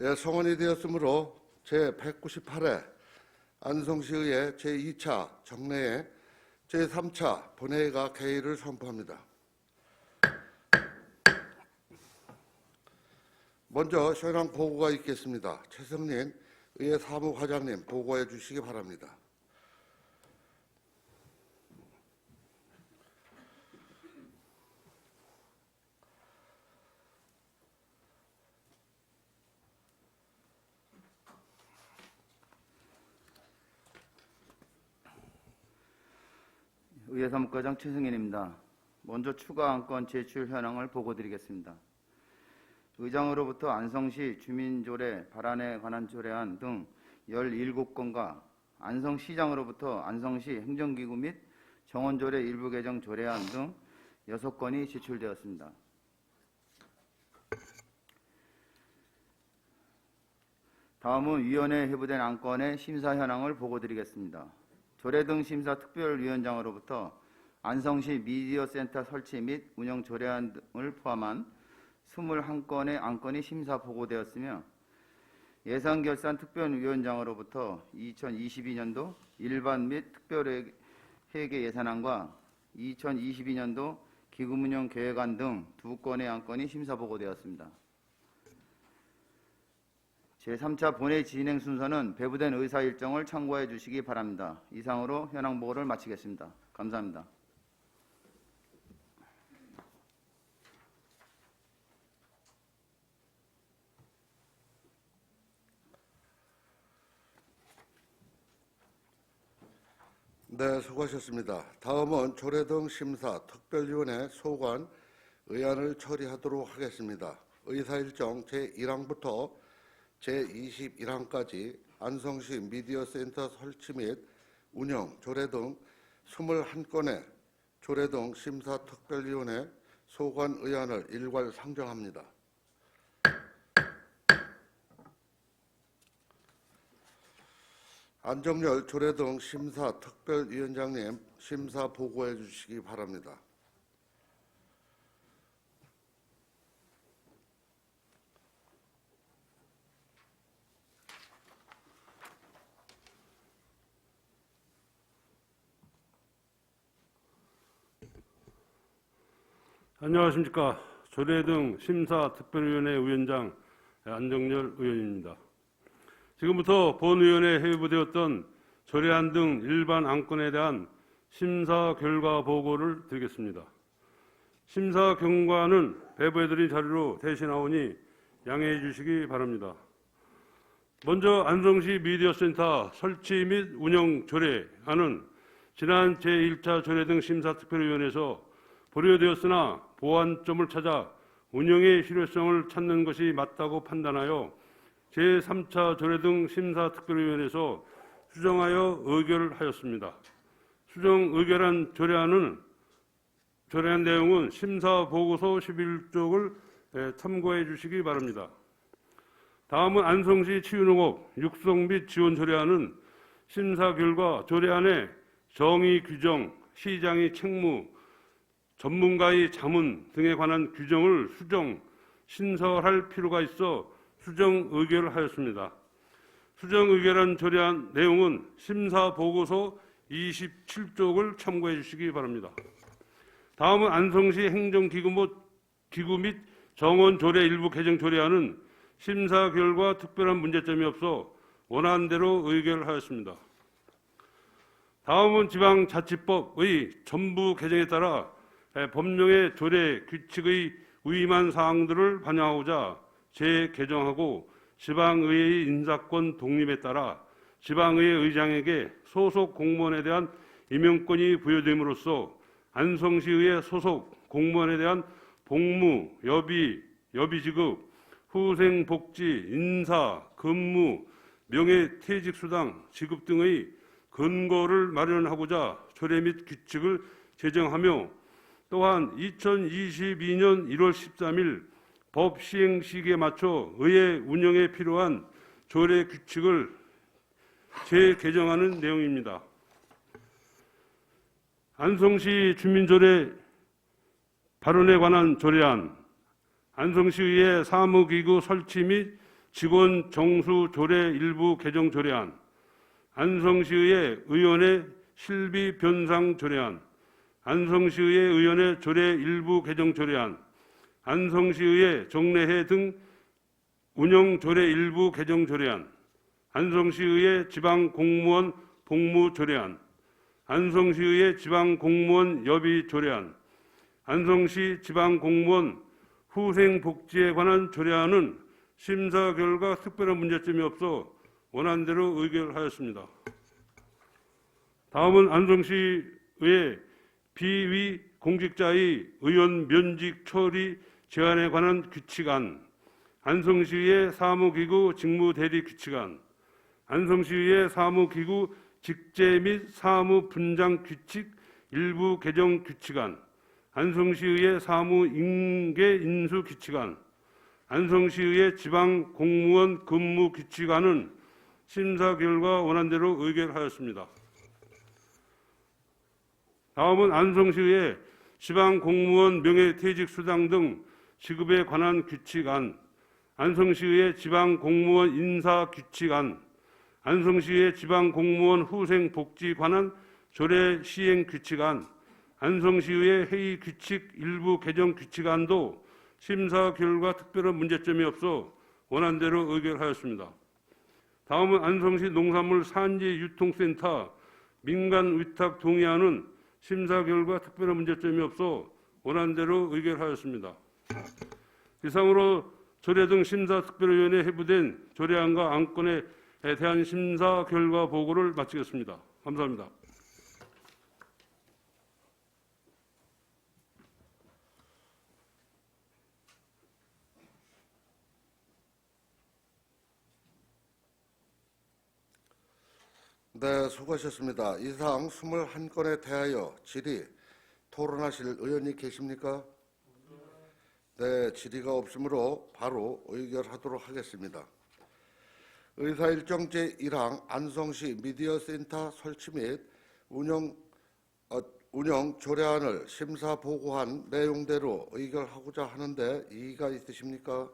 예, 성원이 되었으므로 제198회 안성시의회 제2차 정례회 제3차 본회의가 개의를 선포합니다. 먼저 현황 보고가 있겠습니다. 최성린 의회 사무과장님 보고해 주시기 바랍니다. 의회 사무과장 최승현입니다. 먼저 추가 안건 제출 현황을 보고드리겠습니다. 의장으로부터 안성시 주민조례 발안에 관한 조례안 등 17건과 안성시장으로부터 안성시 행정기구 및 정원조례 일부 개정 조례안 등 6건이 제출되었습니다. 다음은 위원회에 회부된 안건의 심사 현황을 보고드리겠습니다. 조례 등 심사 특별위원장으로부터 안성시 미디어 센터 설치 및 운영 조례안 등을 포함한 21건의 안건이 심사 보고되었으며 예산결산 특별위원장으로부터 2022년도 일반 및 특별회계 예산안과 2022년도 기금운영 계획안 등 두 건의 안건이 심사 보고되었습니다. 제3차 본회의 진행 순서는 배부된 의사 일정을 참고해 주시기 바랍니다. 이상으로 현황 보고를 마치겠습니다. 감사합니다. 네, 수고하셨습니다. 다음은 조례 등 심사 특별위원회 소관 의안을 처리하도록 하겠습니다. 의사 일정 제1항부터 제21항까지 안성시 미디어 센터 설치 및 운영 조례 등 21건의 조례 등 심사 특별위원회 소관 의안을 일괄 상정합니다. 안정열 조례 등 심사 특별위원장님 심사 보고해 주시기 바랍니다. 안녕하십니까. 조례 등 심사특별위원회 위원장 안정열 의원입니다. 지금부터 본위원회에 회부되었던 조례안 등 일반 안건에 대한 심사 결과 보고를 드리겠습니다. 심사 경과는 배부해드린 자료로 대신하오니 양해해 주시기 바랍니다. 먼저 안성시 미디어센터 설치 및 운영 조례안은 지난 제1차 조례 등 심사특별위원회에서 보류되었으나 보완점을 찾아 운영의 실효성을 찾는 것이 맞다고 판단하여 제3차 조례 등 심사특별위원회에서 수정하여 의결을 하였습니다. 수정 의결한 조례안은 조례안 내용은 심사 보고서 11쪽을 참고해 주시기 바랍니다. 다음은 안성시 치유농업 육성 및 지원 조례안은 심사 결과 조례안의 정의 규정, 시장의 책무, 전문가의 자문 등에 관한 규정을 수정, 신설할 필요가 있어 수정 의결을 하였습니다. 수정 의결한 조례안 내용은 심사 보고서 27쪽을 참고해 주시기 바랍니다. 다음은 안성시 행정기구 및, 정원 조례 일부 개정 조례안은 심사 결과 특별한 문제점이 없어 원하는 대로 의결하였습니다. 다음은 지방자치법의 전부 개정에 따라 법령의 조례 규칙의 위임한 사항들을 반영하고자 재개정하고 지방의회의 인사권 독립에 따라 지방의회 의장에게 소속 공무원에 대한 임명권이 부여됨으로써 안성시의회 소속 공무원에 대한 복무, 여비, 여비지급, 후생복지, 인사, 근무, 명예퇴직수당 지급 등의 근거를 마련하고자 조례 및 규칙을 제정하며 또한 2022년 1월 13일 법 시행 시기에 맞춰 의회 운영에 필요한 조례 규칙을 재개정하는 내용입니다. 안성시 주민조례 발언에 관한 조례안, 안성시의회 사무기구 설치 및 직원 정수 조례 일부 개정 조례안, 안성시의회 의원의 실비 변상 조례안, 안성시의회 의원의 조례 일부 개정 조례안, 안성시의회 정례회 등 운영 조례 일부 개정 조례안, 안성시의회 지방 공무원 복무 조례안, 안성시의회 지방 공무원 여비 조례안, 안성시 지방 공무원 후생 복지에 관한 조례안은 심사 결과 특별한 문제점이 없어 원안대로 의결하였습니다. 다음은 안성시의 비위 공직자의 의원 면직 처리 제한에 관한 규칙안, 안성시의 사무기구 직무대리 규칙안, 안성시의 사무기구 직제 및 사무 분장 규칙 일부 개정 규칙안, 안성시의회 사무 인계 인수 규칙안, 안성시의회 지방 공무원 근무 규칙안은 심사 결과 원안대로 의결하였습니다. 다음은 안성시의 지방 공무원 명예퇴직 수당 등 지급에 관한 규칙안, 안성시의 지방 공무원 인사 규칙안, 안성시의 지방 공무원 후생 복지 관한 조례 시행 규칙안, 안성시의 회의 규칙 일부 개정 규칙안도 심사 결과 특별한 문제점이 없어 원안대로 의결하였습니다. 다음은 안성시 농산물 산지 유통센터 민간 위탁 동의안은 심사 결과 특별한 문제점이 없어 원안대로 의결하였습니다. 이상으로 조례 등 심사 특별위원회 해부된 조례안과 안건에 대한 심사 결과 보고를 마치겠습니다. 감사합니다. 네, 수고하셨습니다. 이상 21건에 대하여 질의 토론하실 의원이 계십니까? 네, 질의가 없으므로 바로 의결하도록 하겠습니다. 의사일정 제1항 안성시 미디어센터 설치 및 운영, 어, 운영 조례안을 심사 보고한 내용대로 의결하고자 하는데 이의가 있으십니까?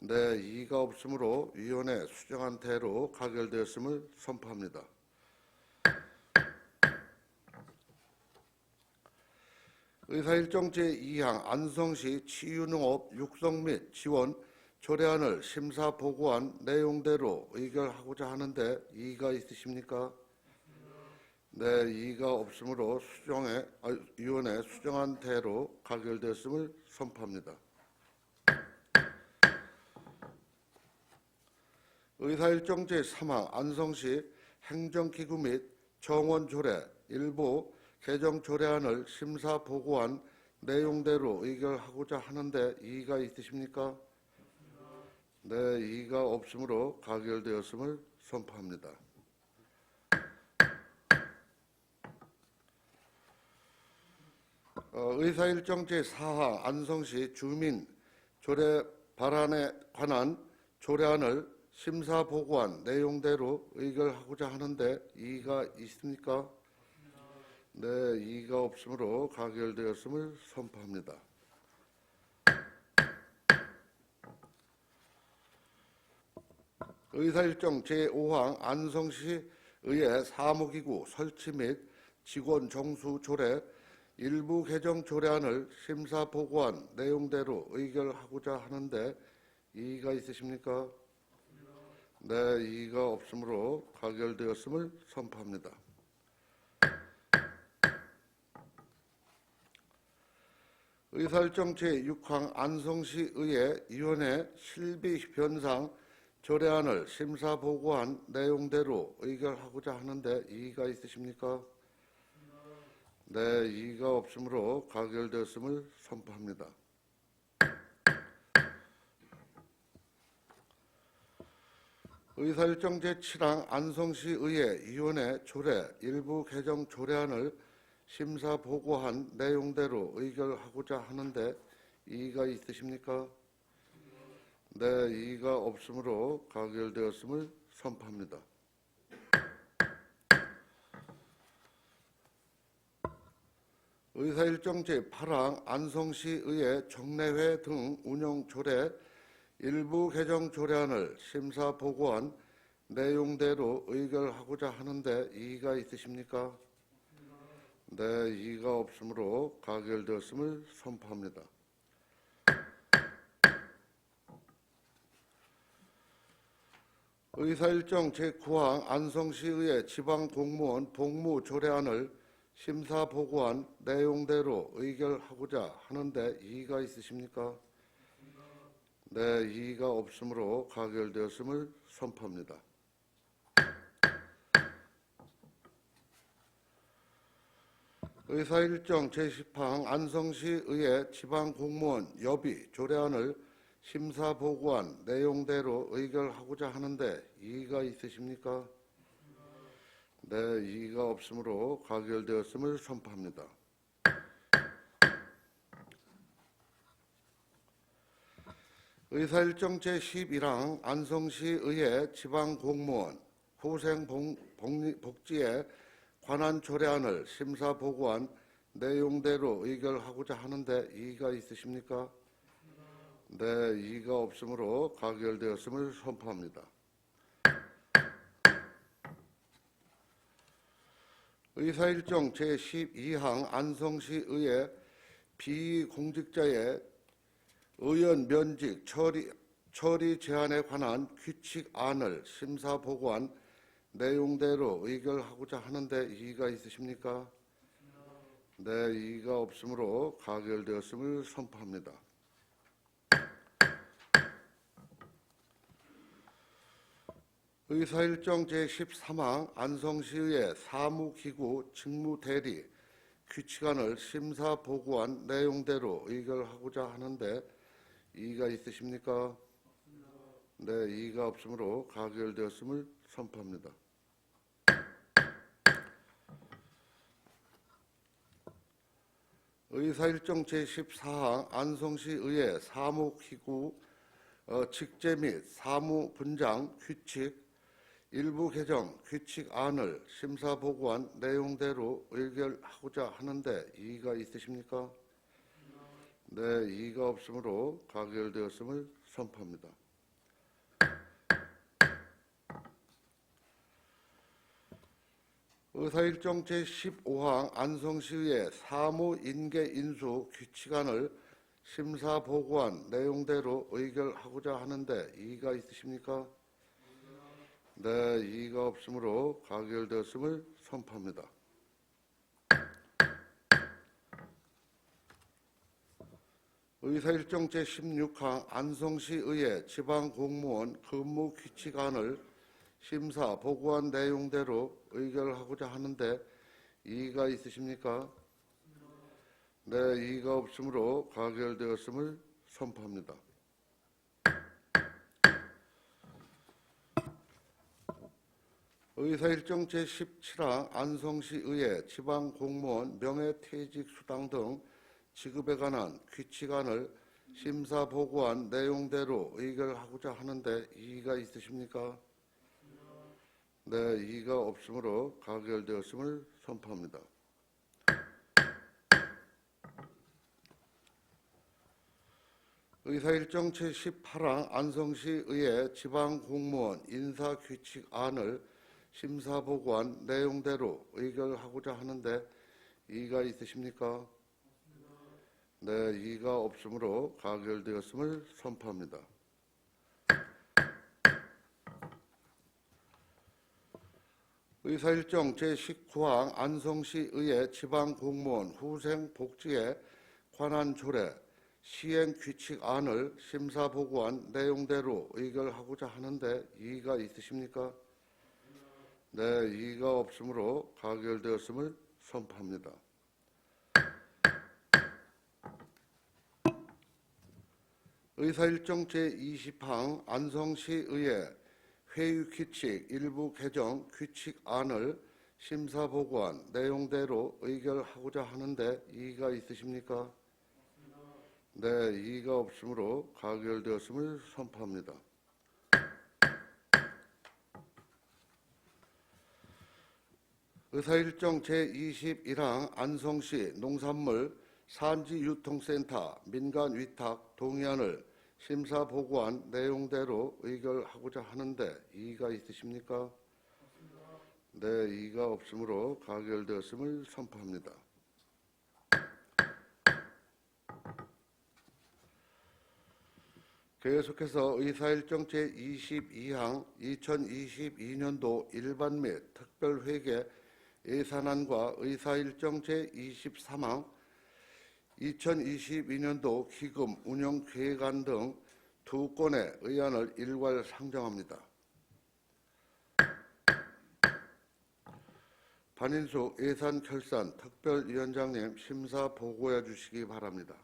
네, 이의가 없으므로 위원회 수정한 대로 가결되었음을 선포합니다. 의사일정 제2항 안성시 치유농업 육성 및 지원 조례안을 심사 보고한 내용대로 의결하고자 하는데 이의가 있으십니까? 네, 이의가 없으므로 수정해 아, 위원회 수정한 대로 가결되었음을 선포합니다. 의사일정 제3항 안성시 행정기구 및 정원조례 일부 개정 조례안을 심사 보고한 내용대로 의결하고자 하는데 이의가 있으십니까? 네, 이의가 없으므로 가결되었음을 선포합니다. 어, 의사일정 제4항 안성시 주민 조례 발안에 관한 조례안을 심사 보고한 내용대로 의결하고자 하는데 이의가 있습니까? 네, 이의가 없으므로 가결되었음을 선포합니다. 의사일정 제5항 안성시 의회 사무기구 설치 및 직원 정수 조례 일부 개정 조례안을 심사 보고한 내용대로 의결하고자 하는데 이의가 있으십니까? 네, 이의가 없으므로 가결되었음을 선포합니다. 의사일정 제6항 안성시 의회 위원회 실비 변상 조례안을 심사 보고한 내용대로 의결하고자 하는데 이의가 있으십니까? 네, 이의가 없으므로 가결되었음을 선포합니다. 의사일정 제7항 안성시 의회 위원회 조례 일부 개정 조례안을 심사 보고한 내용대로 의결하고자 하는데 이의가 있으십니까? 네, 이의가 없으므로 가결되었음을 선포합니다. 의사일정 제8항 안성시 의회 정례회 등 운영 조례 일부 개정 조례안을 심사 보고한 내용대로 의결하고자 하는데 이의가 있으십니까? 네, 이의가 없으므로 가결되었음을 선포합니다. 의사일정 제9항 안성시의회 지방공무원 복무 조례안을 심사 보고한 내용대로 의결하고자 하는데 이의가 있으십니까? 네, 이의가 없으므로 가결되었음을 선포합니다. 의사 일정 제10항 안성시 의회 지방 공무원 여비 조례안을 심사 보고한 내용대로 의결하고자 하는데 이의가 있으십니까? 네, 이의가 없으므로 가결되었음을 선포합니다. 의사일정 제11항 안성시 의회 지방공무원 후생복지에 관한 조례안을 심사 보고한 내용대로 의결하고자 하는데 이의가 있으십니까? 네, 이의가 없으므로 가결되었음을 선포합니다. 의사일정 제12항 안성시의회 비공직자의 의원 면직 처리, 처리 제한에 관한 규칙안을 심사 보고한 내용대로 의결하고자 하는데 이의가 있으십니까? 네, 이의가 없으므로 가결되었음을 선포합니다. 의사일정 제13항 안성시의회 사무기구 직무대리 규칙안을 심사 보고한 내용대로 의결하고자 하는데 이의가 있으십니까? 네, 이의가 없으므로 가결되었음을 선포합니다. 의사일정 제14항 안성시 의회 사무기구 어, 직제 및 사무 분장 규칙 일부 개정 규칙안을 심사 보고한 내용대로 의결하고자 하는데 이의가 있으십니까? 네, 이의가 없으므로 가결되었음을 선포합니다. 의사일정 제15항 안성시의회 사무인계 인수 규칙안을 심사 보고한 내용대로 의결하고자 하는데 이의가 있으십니까? 네, 이의가 없으므로 가결되었음을 선포합니다. 의사일정 제16항 안성시의회 지방공무원 근무 규칙안을 심사 보고한 내용대로 의결하고자 하는데 이의가 있으십니까? 네, 이의가 없으므로 가결되었음을 선포합니다. 의사일정 제17항 안성시의회 지방공무원 명예퇴직 수당 등 지급에 관한 규칙안을 심사 보고한 내용대로 의결하고자 하는데 이의가 있으십니까? 네, 이의가 없으므로 가결되었음을 선포합니다. 의사일정 제18항 안성시 의회 지방공무원 인사규칙안을 심사 보고한 내용대로 의결하고자 하는데 이의가 있으십니까? 네, 이의가 없으므로 가결되었음을 선포합니다. 의사일정 제19항 안성시 의회 지방공무원 후생복지에 관한 조례 시행 규칙안을 심사 보고한 내용대로 의결하고자 하는데 이의가 있으십니까? 네, 이의가 없으므로 가결되었음을 선포합니다. 의사일정 제20항 안성시의회 회의규칙 일부 개정 규칙안을 심사 보고한 내용대로 의결하고자 하는데 이의가 있으십니까? 네, 이의가 없으므로 가결되었음을 선포합니다. 의사일정 제21항 안성시 농산물 산지 유통센터 민간 위탁 동의안을 심사 보고한 내용대로 의결하고자 하는데 이의가 있으십니까? 네, 이의가 없으므로 가결되었음을 선포합니다. 계속해서 의사일정 제22항 2022년도 일반 및 특별회계 예산안과 의사일정 제23항 2022년도 기금 운영 계획안 등 두 건의 의안을 일괄 상정합니다. 반인수 예산결산 특별위원장님 심사 보고해 주시기 바랍니다.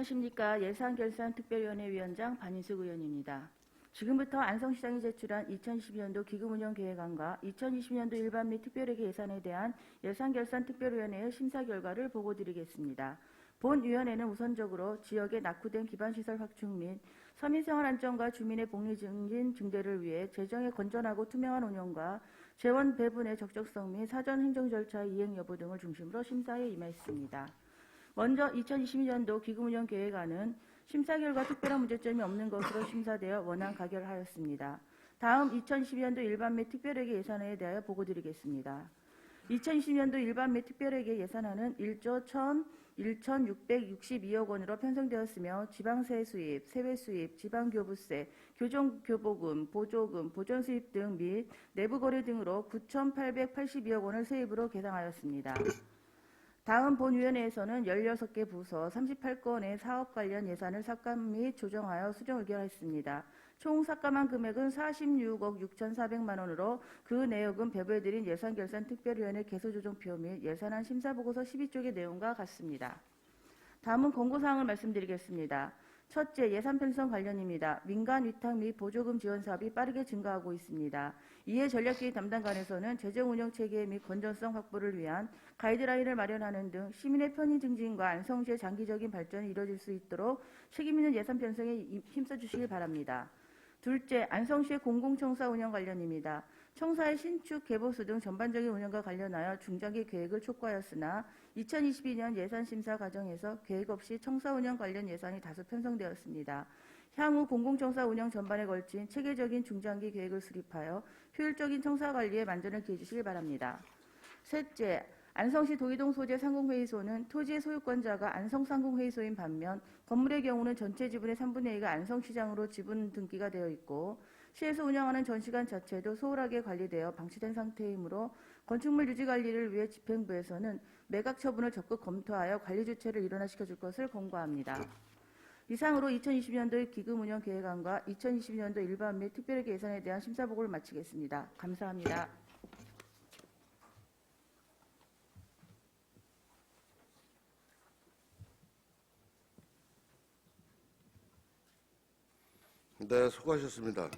안녕하십니까. 예산결산특별위원회 위원장 반인숙 의원입니다. 지금부터 안성시장이 제출한 2022년도 기금운영계획안과 2020년도 일반 및 특별회계 예산에 대한 예산결산특별위원회의 심사 결과를 보고드리겠습니다. 본 위원회는 우선적으로 지역의 낙후된 기반시설 확충 및 서민생활 안정과 주민의 복리 증진 증대를 위해 재정의 건전하고 투명한 운영과 재원 배분의 적적성 및 사전 행정 절차의 이행 여부 등을 중심으로 심사에 임했습니다. 먼저 2022년도 기금운영 계획안은 심사 결과 특별한 문제점이 없는 것으로 심사되어 원안 가결하였습니다. 다음 2022년도 일반 및 특별회계 예산에 대하여 보고드리겠습니다. 2020년도 일반 및 특별회계 예산안은 1조 1 1,662억 원으로 편성되었으며 지방세 수입, 세외 수입, 지방교부세, 교정교보금, 보조금, 보전수입 등 및 내부거래 등으로 9,882억 원을 세입으로 계상하였습니다. 다음 본위원회에서는 16개 부서 38건의 사업 관련 예산을 삭감 및 조정하여 수정 의결했습니다. 총 삭감한 금액은 46억 6,400만 원으로 그 내역은 배부해드린 예산결산특별위원회 개소조정표 및 예산안 심사보고서 12쪽의 내용과 같습니다. 다음은 권고사항을 말씀드리겠습니다. 첫째, 예산 편성 관련입니다. 민간 위탁 및 보조금 지원 사업이 빠르게 증가하고 있습니다. 이에 전략기획 담당관에서는 재정 운영 체계 및 건전성 확보를 위한 가이드라인을 마련하는 등 시민의 편의 증진과 안성시의 장기적인 발전이 이뤄질 수 있도록 책임 있는 예산 편성에 임- 힘써 주시길 바랍니다. 둘째, 안성시의 공공청사 운영 관련입니다. 청사의 신축, 개보수 등 전반적인 운영과 관련하여 중장기 계획을 촉구하였으나 2022년 예산 심사 과정에서 계획 없이 청사 운영 관련 예산이 다수 편성되었습니다. 향후 공공청사 운영 전반에 걸친 체계적인 중장기 계획을 수립하여 효율적인 청사 관리에 만전을 기해 주시길 바랍니다. 셋째, 안성시 도이동 소재 상공회의소는 토지의 소유권자가 안성상공회의소인 반면 건물의 경우는 전체 지분의 3분의 2가 안성시장으로 지분 등기가 되어 있고 시에서 운영하는 전시관 자체도 소홀하게 관리되어 방치된 상태이므로 건축물 유지 관리를 위해 집행부에서는 매각 처분을 적극 검토하여 관리 주체를 일원화시켜 줄 것을 권고합니다. 이상으로 2020년도의 기금 운영 계획안과 2022년도 일반 및 특별회계 예산에 대한 심사 보고를 마치겠습니다. 감사합니다. 네, 수고하셨습니다.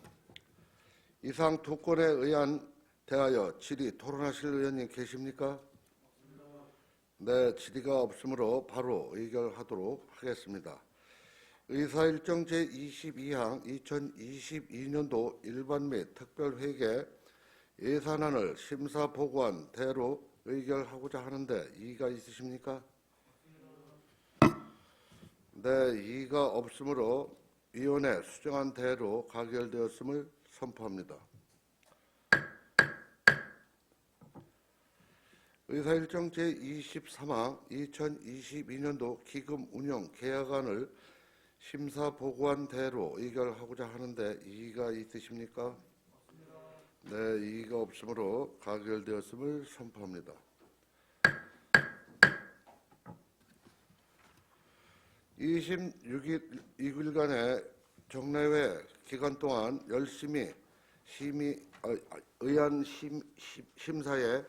이상 두 건에 의한 대하여 질의 토론하실 의원님 계십니까? 네, 질의가 없으므로 바로 의결하도록 하겠습니다. 의사일정 제22항 2022년도 일반 및 특별회계 예산안을 심사 보고한 대로 의결하고자 하는데 이의가 있으십니까? 네, 이의가 없으므로 위원회 수정한 대로 가결되었음을 선포합니다. 의사일정 제23항 2022년도 기금 운영 계약안을 심사 보고한 대로 의결하고자 하는데 이의가 있으십니까? 네, 이의가 없으므로 가결되었음을 선포합니다. 26일간의 정례회 기간 동안 열심히 심의, 어, 아, 의안 심, 심- 심사에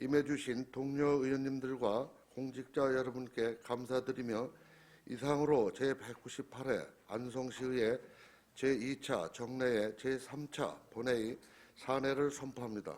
임해주신 동료 의원님들과 공직자 여러분께 감사드리며 이상으로 제198회 안성시의회 제2차 정례회 제3차 본회의 사내를 선포합니다.